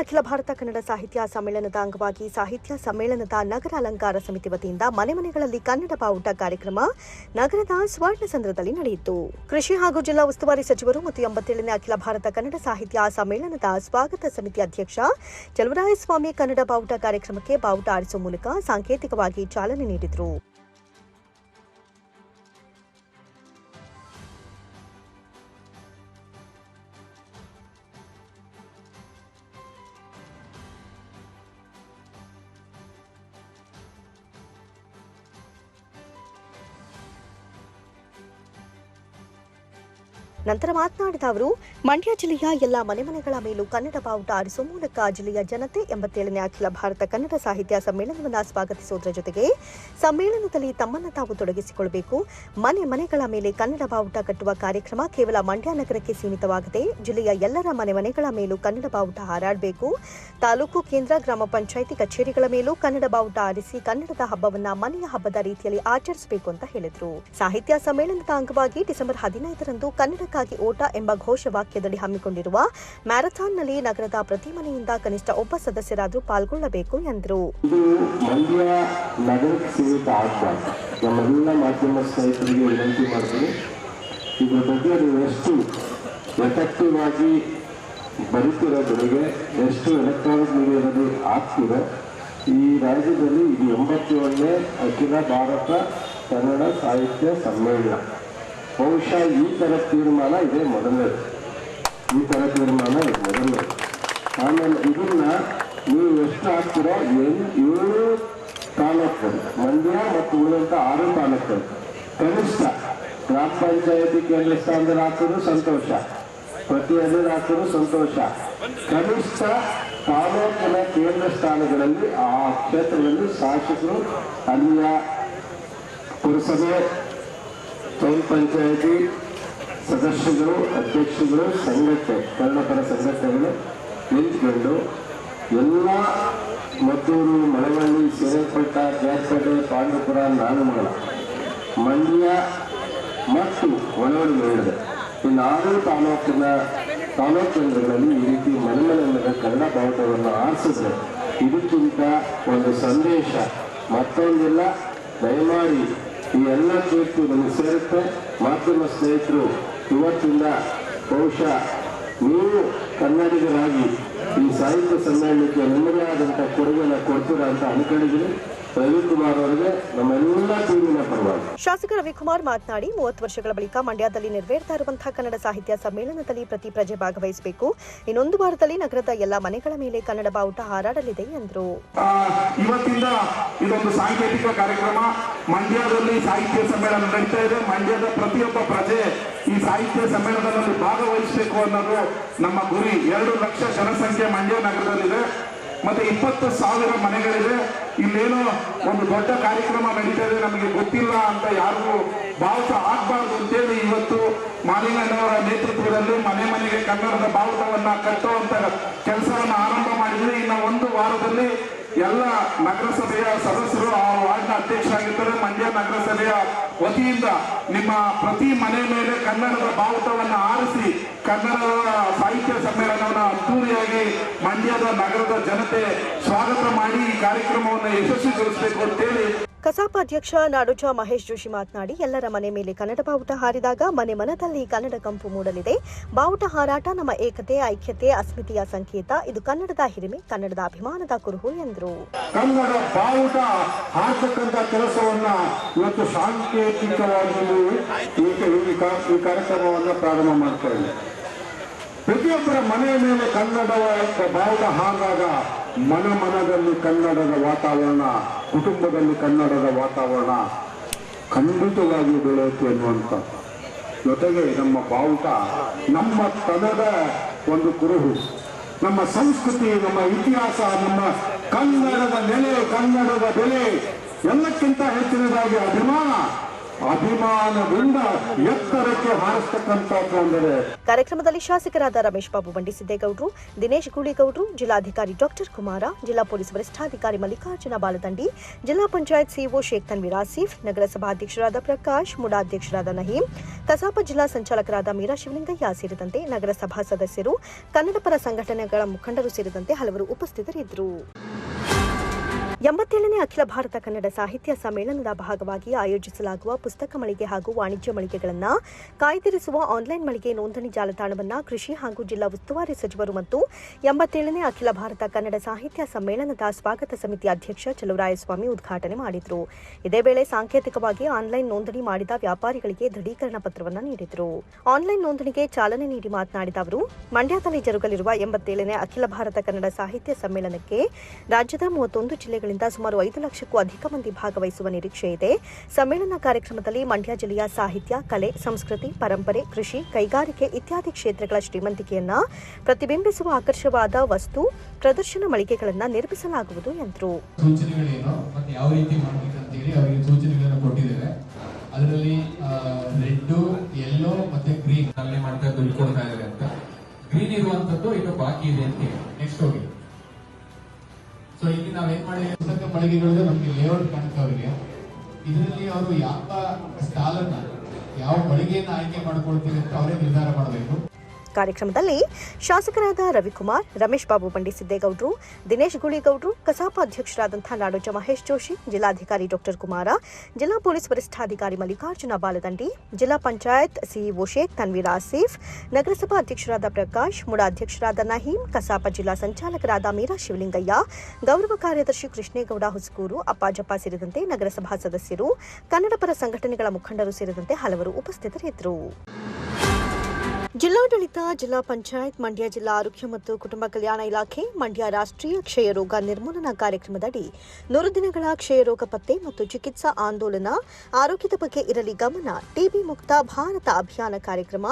ಅಖಿಲ ಭಾರತ ಕನ್ನಡ ಸಾಹಿತ್ಯ ಸಮ್ಮೇಳನದ ಅಂಗವಾಗಿ ಸಾಹಿತ್ಯ ಸಮ್ಮೇಳನದ ನಗರ ಅಲಂಕಾರ ಸಮಿತಿ ವತಿಯಿಂದ ಮನೆ ಮನೆಗಳಲ್ಲಿ ಕನ್ನಡ ಬಾವುಟ ಕಾರ್ಯಕ್ರಮ ನಗರದ ಸ್ವರ್ಣಸಂದ್ರದಲ್ಲಿ ನಡೆಯಿತು. ಕೃಷಿ ಹಾಗೂ ಜಿಲ್ಲಾ ಉಸ್ತುವಾರಿ ಸಚಿವರು ಮತ್ತು ಎಂಬತ್ತೇಳನೇ ಅಖಿಲ ಭಾರತ ಕನ್ನಡ ಸಾಹಿತ್ಯ ಸಮ್ಮೇಳನದ ಸ್ವಾಗತ ಸಮಿತಿ ಅಧ್ಯಕ್ಷ ಚಲುವರಾಯಸ್ವಾಮಿ ಕನ್ನಡ ಬಾವುಟ ಕಾರ್ಯಕ್ರಮಕ್ಕೆ ಬಾವುಟ ಆರಿಸುವ ಮೂಲಕ ಸಾಂಕೇತಿಕವಾಗಿ ಚಾಲನೆ ನೀಡಿದರು. ನಂತರ ಮಾತನಾಡಿದ ಅವರು, ಮಂಡ್ಯ ಜಿಲ್ಲೆಯ ಎಲ್ಲ ಮನೆ ಮನೆಗಳ ಮೇಲೂ ಕನ್ನಡ ಬಾವುಟ ಆರಿಸುವ ಮೂಲಕ ಜಿಲ್ಲೆಯ ಜನತೆ ಎಂಬತ್ತೇಳನೇ ಅಖಿಲ ಭಾರತ ಕನ್ನಡ ಸಾಹಿತ್ಯ ಸಮ್ಮೇಳನವನ್ನು ಸ್ವಾಗತಿಸುವುದರ ಜೊತೆಗೆ ಸಮ್ಮೇಳನದಲ್ಲಿ ತಮ್ಮನ್ನು ತಾವು ತೊಡಗಿಸಿಕೊಳ್ಳಬೇಕು ಮನೆ ಮನೆಗಳ ಮೇಲೆ ಕನ್ನಡ ಬಾವುಟ ಕಟ್ಟುವ ಕಾರ್ಯಕ್ರಮ ಕೇವಲ ಮಂಡ್ಯ ನಗರಕ್ಕೆ ಸೀಮಿತವಾಗದೆ ಜಿಲ್ಲೆಯ ಎಲ್ಲರ ಮನೆ ಮನೆಗಳ ಮೇಲೂ ಕನ್ನಡ ಬಾವುಟ ಹಾರಾಡಬೇಕು. ತಾಲೂಕು, ಕೇಂದ್ರ, ಗ್ರಾಮ ಪಂಚಾಯಿತಿ ಕಚೇರಿಗಳ ಮೇಲೂ ಕನ್ನಡ ಬಾವುಟ ಆರಿಸಿ ಕನ್ನಡದ ಹಬ್ಬವನ್ನ ಮನೆಯ ಹಬ್ಬದ ರೀತಿಯಲ್ಲಿ ಆಚರಿಸಬೇಕು ಅಂತ ಹೇಳಿದರು. ಸಾಹಿತ್ಯ ಸಮ್ಮೇಳನದ ಅಂಗವಾಗಿ ಡಿಸೆಂಬರ್ ಹದಿನೈದರಂದು ಕನ್ನಡಕ್ಕಾಗಿ ಓಟ ಎಂಬ ಘೋಷವಾಕ್ಯದಡಿ ಹಮ್ಮಿಕೊಂಡಿರುವ ಮ್ಯಾರಥಾನ್ನಲ್ಲಿ ನಗರದ ಪ್ರತಿ ಮನೆಯಿಂದ ಕನಿಷ್ಠ ಒಬ್ಬ ಸದಸ್ಯರಾದರೂ ಪಾಲ್ಗೊಳ್ಳಬೇಕು ಎಂದರು. ನಮ್ಮೆಲ್ಲ ಮಾಧ್ಯಮ ಸ್ನೇಹಿತರಿಗೆ ವಿನಂತಿ ಮಾಡ್ತೀನಿ. ಇದ್ರ ಬಗ್ಗೆ ನೀವು ಎಷ್ಟು ಎಫೆಕ್ಟಿವ್ ಆಗಿ ಬರೀತಿರೋದ್ರಿಗೆ ಎಷ್ಟು ಎಲೆಕ್ಟ್ರಾನಿಕ್ ಮೀಡಿಯಾದಲ್ಲಿ ಆಗ್ತಿರೋ ಈ ರಾಜ್ಯದಲ್ಲಿ ಇದು ಎಂಬತ್ತೇಳನೇ ಅಖಿಲ ಭಾರತ ಕನ್ನಡ ಸಾಹಿತ್ಯ ಸಮ್ಮೇಳನ. ಬಹುಶಃ ಈ ಥರ ತೀರ್ಮಾನ ಇದೇ ಮೊದಲನೇದು ಈ ಥರ ತೀರ್ಮಾನ ಇದು ಮೊದಲನೇದು ಆಮೇಲೆ ಇದನ್ನ ನೀವು ಎಷ್ಟು ಹಾಕ್ತಿರೋ ಏಳು ಏಳು ತಾಲೂಕುಗಳು, ಮಂಡ್ಯ ಮತ್ತು ಉಳಿದಂಥ ಆರು ತಾಲೂಕು ಕನಿಷ್ಠ ಗ್ರಾಮ ಪಂಚಾಯತಿ ಕೇಂದ್ರ ಸ್ಥಾನದಲ್ಲಿ ಹಾಕಿದ್ರು ಸಂತೋಷ. ಪ್ರತಿಯೊಂದು ಹಾಕಿದ್ರು ಸಂತೋಷ. ಕನಿಷ್ಠ ತಾಲೂಕಿನ ಕೇಂದ್ರ ಸ್ಥಾನಗಳಲ್ಲಿ ಆ ಕ್ಷೇತ್ರದಲ್ಲಿ ಶಾಸಕರು ಅಲ್ಲಿಯ ಪುರಸಭೆ ಟೌನ್ ಪಂಚಾಯತಿ ಸದಸ್ಯರು, ಅಧ್ಯಕ್ಷರು ಸಂಘಟನೆ ಕನ್ನಡಪರ ಸಂಘಟನೆಗಳು ನಿಂತ್ಕೊಂಡು ಎಲ್ಲ ಮದ್ದೂರು, ಮಳವಳ್ಳಿ ಸೇರಲ್ಪಟ್ಟ ಜಾಸ್ಪೇಟೆ ಪಾಂಡವಪುರ ನಾಗಮಂಗಲ, ಮಂಡ್ಯ ಮತ್ತು ಒಳವಳ್ಳಿ ಹೇಳಿದೆ ಈ ನಾಲ್ಕು ತಾಲೂಕಿನ ತಾಲೂಕು ಕೇಂದ್ರಗಳಲ್ಲಿ ಈ ರೀತಿ ಮನೆ ಕನ್ನಡ ಬಾವುಟವನ್ನು ಆರಿಸಿದ್ರೆ ಇದಕ್ಕಿಂತ ಒಂದು ಸಂದೇಶ ಮತ್ತೊಂದಿಲ್ಲ. ದಯಮಾಡಿ ಈ ಎಲ್ಲ ಕೀರ್ತಿ ನಮಗೆ ಸೇರುತ್ತೆ. ಮಾಧ್ಯಮ ಸ್ನೇಹಿತರು, ಇವತ್ತಿಂದ ಬಹುಶಃ ನೀವು ಕನ್ನಡಿಗರಾಗಿ ಈ ಸಾಹಿತ್ಯ ಸಮ್ಮೇಳನಕ್ಕೆ ನಿಮ್ಮದೇ ಆದಂಥ ಕೊಡುಗೆನ ಕೊಡ್ತೀರಾ ಅಂತ ಅನ್ಕೊಂಡಿದ್ದೀನಿ. ಶಾಸಕ ರವಿಕುಮಾರ್ ಮಾತನಾಡಿ ಮೂವತ್ತು ವರ್ಷಗಳ ಬಳಿಕ ಮಂಡ್ಯದಲ್ಲಿ ನೆರವೇರ್ತಾ ಇರುವಂತಹ ಕನ್ನಡ ಸಾಹಿತ್ಯ ಸಮ್ಮೇಳನದಲ್ಲಿ ಪ್ರತಿ ಪ್ರಜೆ ಭಾಗವಹಿಸಬೇಕು. ಇನ್ನೊಂದು ವಾರದಲ್ಲಿ ನಗರದ ಎಲ್ಲ ಮನೆಗಳ ಮೇಲೆ ಕನ್ನಡ ಬಾವುಟ ಹಾರಾಡಲಿದೆ ಎಂದರು. ಇವತ್ತಿಂದ ಇದೊಂದು ಸಾಂಕೇತಿಕ ಕಾರ್ಯಕ್ರಮ. ಮಂಡ್ಯದಲ್ಲಿ ಸಾಹಿತ್ಯ ಸಮ್ಮೇಳನ ನಡೀತಾ ಇದೆ. ಮಂಡ್ಯದ ಪ್ರತಿಯೊಬ್ಬ ಪ್ರಜೆ ಈ ಸಾಹಿತ್ಯ ಸಮ್ಮೇಳನದಲ್ಲಿ ಭಾಗವಹಿಸಬೇಕು ಅನ್ನೋದು ನಮ್ಮ ಗುರಿ. ಎರಡು ಲಕ್ಷ ಜನಸಂಖ್ಯೆ ಮಂಡ್ಯ ನಗರದಲ್ಲಿದೆ. ಮತ್ತೆ ಇಪ್ಪತ್ತು ಸಾವಿರ ಮನೆಗಳಿದೆ ಇಲ್ಲೇನೋ ಒಂದು ದೊಡ್ಡ ಕಾರ್ಯಕ್ರಮ ನಡೀತಾ ಇದೆ ನಮಗೆ ಗೊತ್ತಿಲ್ಲ ಅಂತ ಯಾರಿಗೂ ಬಾವುಟ ಆಗ್ಬಾರ್ದು ಅಂತೇಳಿ ಇವತ್ತು ಮಾಲಿಂಗಣ್ಣವರ ನೇತೃತ್ವದಲ್ಲಿ ಮನೆ ಮನೆಗೆ ಕನ್ನಡದ ಬಾವುಟವನ್ನ ಕಟ್ಟುವಂತ ಕೆಲಸವನ್ನು ಆರಂಭ ಮಾಡಿದ್ವಿ. ಇನ್ನು ಒಂದು ವಾರದಲ್ಲಿ ಎಲ್ಲ ನಗರಸಭೆಯ ಸದಸ್ಯರು ಆ ವಾರ್ಡ್ನ ಅಧ್ಯಕ್ಷರಾಗಿರ್ತಾರೆ. ಮಂಡ್ಯ ನಗರಸಭೆಯ ವತಿಯಿಂದ ನಿಮ್ಮ ಪ್ರತಿ ಮನೆ ಮೇಲೆ ಕನ್ನಡದ ಬಾವುಟವನ್ನು ಆರಿಸಿ ಕನ್ನಡದ ಸಾಹಿತ್ಯ ಸಮ್ಮೇಳನವನ್ನು ಅದ್ದೂರಿಯಾಗಿ ಮಂಡ್ಯದ ನಗರದ ಜನತೆ ಸ್ವಾಗತ ಮಾಡಿ ಈ ಕಾರ್ಯಕ್ರಮವನ್ನು ಯಶಸ್ವಿಗೊಳಿಸಬೇಕು ಅಂತೇಳಿ ಕಸಾಪ ಅಧ್ಯಕ್ಷ ನಾಡೋಜ ಮಹೇಶ್ ಜೋಶಿ ಮಾತನಾಡಿ, ಎಲ್ಲರ ಮನೆ ಮೇಲೆ ಕನ್ನಡ ಬಾವುಟ ಹಾರಿದಾಗ ಮನೆ ಮನದಲ್ಲಿ ಕನ್ನಡ ಕಂಪು ಮೂಡಲಿದೆ. ಬಾವುಟ ಹಾರಾಟ, ನಮ್ಮ ಏಕತೆ, ಐಕ್ಯತೆ, ಅಸ್ಮಿತೆಯ ಸಂಕೇತ. ಇದು ಕನ್ನಡದ ಹಿರಿಮೆ, ಕನ್ನಡದ ಅಭಿಮಾನದ ಕುರುಹು ಎಂದರು. ಕನ್ನಡ ಬಾವುಟ ಹಾಕತಕ್ಕಂಥ ಕೆಲಸವನ್ನ ಇವತ್ತು ಸಾಂಕೇತಿಕವಾಗಿ ಕಾರ್ಯಕ್ರಮವನ್ನು ಪ್ರಾರಂಭ ಮಾಡ್ತಾ ಪ್ರತಿಯೊಬ್ಬರ ಮನೆಯ ಮೇಲೆ ಕನ್ನಡ ಬಾವುಟ ಹಾರಿದಾಗ ಮನ ಮನದಲ್ಲಿ ಕನ್ನಡದ ವಾತಾವರಣ, ಕುಟುಂಬದಲ್ಲಿ ಕನ್ನಡದ ವಾತಾವರಣ ಖಂಡಿತವಾಗಿ ಬೆಳೆಯುತ್ತೆ ಅನ್ನುವಂಥ ಜೊತೆಗೆ ನಮ್ಮ ಬಾವುಟ, ನಮ್ಮ ತನದ ಒಂದು ಕುರುಹು, ನಮ್ಮ ಸಂಸ್ಕೃತಿ, ನಮ್ಮ ಇತಿಹಾಸ, ನಮ್ಮ ಕನ್ನಡದ ನೆಲೆ, ಕನ್ನಡದ ಬೆಲೆ, ಎಲ್ಲಕ್ಕಿಂತ ಹೆಚ್ಚಿನದಾಗಿ ಅಭಿಮಾನ. ಅಭಿಮಾನದಿಂದ ಎತ್ತರಕ್ಕೆ ಹಾರಿಸ್ತಕ್ಕಂಥದ್ದು ಕಾರ್ಯಕ್ರಮದಲ್ಲಿ ಶಾಸಕರಾದ ರಮೇಶ್ ಬಾಬು ಬಂಡಿಸಿದ್ದೇಗೌಡರು, ದಿನೇಶ್ ಗೂಳಿಗೌಡರು, ಜಿಲ್ಲಾಧಿಕಾರಿ ಡಾಕ್ಟರ್ ಕುಮಾರ, ಜಿಲ್ಲಾ ಪೊಲೀಸ್ ವರಿಷ್ಠಾಧಿಕಾರಿ ಮಲ್ಲಿಕಾರ್ಜುನ ಬಾಲದಂಡಿ ಜಿಲ್ಲಾ ಪಂಚಾಯತ್ ಸಿಇಒ ಶೇಖ್ ತನ್ವೀರ್ ಆಸೀಫ್ ನಗರಸಭಾ ಅಧ್ಯಕ್ಷರಾದ ಪ್ರಕಾಶ್ ಮುಡಾ ಅಧ್ಯಕ್ಷರಾದ ನಹೀಂ, ಕಸಾಪ ಜಿಲ್ಲಾ ಸಂಚಾಲಕರಾದ ಮೀರಾ ಶಿವಲಿಂಗಯ್ಯ ಸೇರಿದಂತೆ ನಗರಸಭಾ ಸದಸ್ಯರು, ಕನ್ನಡಪರ ಸಂಘಟನೆಗಳ ಮುಖಂಡರು ಸೇರಿದಂತೆ ಹಲವರು ಉಪಸ್ಥಿತರಿದ್ದರು. ಎಂಬತ್ತೇಳನೇ ಅಖಿಲ ಭಾರತ ಕನ್ನಡ ಸಾಹಿತ್ಯ ಸಮ್ಮೇಳನದ ಭಾಗವಾಗಿ ಆಯೋಜಿಸಲಾಗುವ ಪುಸ್ತಕ ಮಳಿಗೆ ಹಾಗೂ ವಾಣಿಜ್ಯ ಮಳಿಗೆಗಳನ್ನು ಕಾಯ್ದಿರಿಸುವ ಆನ್ಲೈನ್ ಮಳಿಗೆ ನೋಂದಣಿ ಜಾಲತಾಣವನ್ನು ಕೃಷಿ ಹಾಗೂ ಜಿಲ್ಲಾ ಉಸ್ತುವಾರಿ ಸಚಿವರು ಮತ್ತು ಎಂಬತ್ತೇಳನೇ ಅಖಿಲ ಭಾರತ ಕನ್ನಡ ಸಾಹಿತ್ಯ ಸಮ್ಮೇಳನದ ಸ್ವಾಗತ ಸಮಿತಿ ಅಧ್ಯಕ್ಷ ಚಲುವರಾಯಸ್ವಾಮಿ ಉದ್ಘಾಟನೆ ಮಾಡಿದರು. ಇದೇ ವೇಳೆ ಸಾಂಕೇತಿಕವಾಗಿ ಆನ್ಲೈನ್ ನೋಂದಣಿ ಮಾಡಿದ ವ್ಯಾಪಾರಿಗಳಿಗೆ ದೃಢೀಕರಣ ಪತ್ರವನ್ನು ನೀಡಿದರು. ಆನ್ಲೈನ್ ನೋಂದಣಿಗೆ ಚಾಲನೆ ನೀಡಿ ಮಾತನಾಡಿದ ಅವರು, ಮಂಡ್ಯದಲ್ಲಿ ಜರುಗಲಿರುವ ಎಂಬತ್ತೇಳನೇ ಅಖಿಲ ಭಾರತ ಕನ್ನಡ ಸಾಹಿತ್ಯ ಸಮ್ಮೇಳನಕ್ಕೆ ರಾಜ್ಯದ ಮೂವತ್ತೊಂದು ಜಿಲ್ಲೆಗಳಿಂದ ಸುಮಾರು ಐದು ಲಕ್ಷಕ್ಕೂ ಅಧಿಕ ಮಂದಿ ಭಾಗವಹಿಸುವ ನಿರೀಕ್ಷೆ ಇದೆ. ಸಮ್ಮೇಳನ ಕಾರ್ಯಕ್ರಮದಲ್ಲಿ ಮಂಡ್ಯ ಜಿಲ್ಲೆಯ ಸಾಹಿತ್ಯ ಕಲೆ ಸಂಸ್ಕೃತಿ ಪರಂಪರೆ ಕೃಷಿ ಕೈಗಾರಿಕೆ ಇತ್ಯಾದಿ ಕ್ಷೇತ್ರಗಳ ಶ್ರೀಮಂತಿಕೆಯನ್ನ ಪ್ರತಿಬಿಂಬಿಸುವ ಆಕರ್ಷವಾದ ವಸ್ತು ಪ್ರದರ್ಶನ ಮಳಿಗೆಗಳನ್ನು ನಿರ್ಮಿಸಲಾಗುವುದು ಎಂದರು. ಸೂಚನೆಗಳೇನು ಮತ್ತೆ ಯಾವ ರೀತಿ ಮಾಡ್ಬೇಕು ಅಂತೇಳಿ ಅವರಿಗೆ ಸೂಚನೆಗಳನ್ನು ಕೊಟ್ಟಿದ್ದೇವೆ. ಅದರಲ್ಲಿ ರೆಡ್ ಯೆಲ್ಲೋ ಮತ್ತೆ ಗ್ರೀನ್. ಅಲ್ಲಿ ಮಾಡ್ತಾ ದುಡ್ಡು ಕೊಡ್ತಾ ಇದ್ದಾರೆ ಅಂತ. ಗ್ರೀನ್ ಇರುವಂತದ್ದು ಇನ್ನು ಬಾಕಿ ಇದೆ ಅಂತ ನೆಕ್ಸ್ಟ್ ಹೋಗಿ. ಸೊ ಇಲ್ಲಿ ನಾವೇನ್ ಮಾಡಿ ಪುಸ್ತಕ ಮಳಿಗೆಗಳು ನಮ್ಗೆ ಲೇಔಟ್ ಅವರಿಗೆ ಇದರಲ್ಲಿ ಅವರು ಯಾವ ಸ್ಟಾಲ್ ಅನ್ನ ಯಾವ ಮಳಿಗೆಯನ್ನ ಆಯ್ಕೆ ಮಾಡ್ಕೊಳ್ತೀವಿ ಅಂತ ಅವರೇ ನಿರ್ಧಾರ ಮಾಡಬೇಕು. ಕಾರ್ಯಕ್ರಮದಲ್ಲಿ ಶಾಸಕರಾದ ರವಿಕುಮಾರ್, ರಮೇಶ್ ಬಾಬು ಬಂಡಿಸಿದ್ದೇಗೌಡರು ದಿನೇಶ್ ಗುಳಿಗೌಡರು, ಕಸಾಪ ಅಧ್ಯಕ್ಷರಾದಂಥ ನಾಡೋಜ ಮಹೇಶ್ ಜೋಶಿ, ಜಿಲ್ಲಾಧಿಕಾರಿ ಡಾಕ್ಟರ್ ಕುಮಾರ, ಜಿಲ್ಲಾ ಪೊಲೀಸ್ ವರಿಷ್ಠಾಧಿಕಾರಿ ಮಲ್ಲಿಕಾರ್ಜುನ ಬಾಲದಂಡಿ, ಜಿಲ್ಲಾ ಪಂಚಾಯತ್ ಸಿಇಒ ಶೇಖ್ ತನ್ವೀರ್ ಆಸೀಫ್, ನಗರಸಭಾ ಅಧ್ಯಕ್ಷರಾದ ಪ್ರಕಾಶ್, ಮುಡಾ ಅಧ್ಯಕ್ಷರಾದ ನಹೀಂ, ಕಸಾಪ ಜಿಲ್ಲಾ ಸಂಚಾಲಕರಾದ ಮೀರಾ ಶಿವಲಿಂಗಯ್ಯ, ಗೌರವ ಕಾರ್ಯದರ್ಶಿ ಕೃಷ್ಣೇಗೌಡ ಹುಸ್ಕೂರು ಅಪ್ಪಾಜಪ್ಪ ಸೇರಿದಂತೆ ನಗರಸಭಾ ಸದಸ್ಯರು, ಕನ್ನಡಪರ ಸಂಘಟನೆಗಳ ಮುಖಂಡರು ಸೇರಿದಂತೆ ಹಲವರು ಉಪಸ್ಥಿತರಿದ್ದರು. ಜಿಲ್ಲಾಡಳಿತ, ಜಿಲ್ಲಾ ಪಂಚಾಯತ್, ಮಂಡ್ಯ ಜಿಲ್ಲಾ ಆರೋಗ್ಯ ಮತ್ತು ಕುಟುಂಬ ಕಲ್ಯಾಣ ಇಲಾಖೆ, ಮಂಡ್ಯ ರಾಷ್ಟ್ರೀಯ ಕ್ಷಯರೋಗ ನಿರ್ಮೂಲನಾ ಕಾರ್ಯಕ್ರಮದಡಿ ನೂರು ದಿನಗಳ ಕ್ಷಯರೋಗ ಪತ್ತೆ ಮತ್ತು ಚಿಕಿತ್ಸಾ ಆಂದೋಲನ ಆರೋಗ್ಯದ ಬಗ್ಗೆ ಇರಲಿ ಗಮನ, ಟಿಬಿ ಮುಕ್ತ ಭಾರತ ಅಭಿಯಾನ ಕಾರ್ಯಕ್ರಮ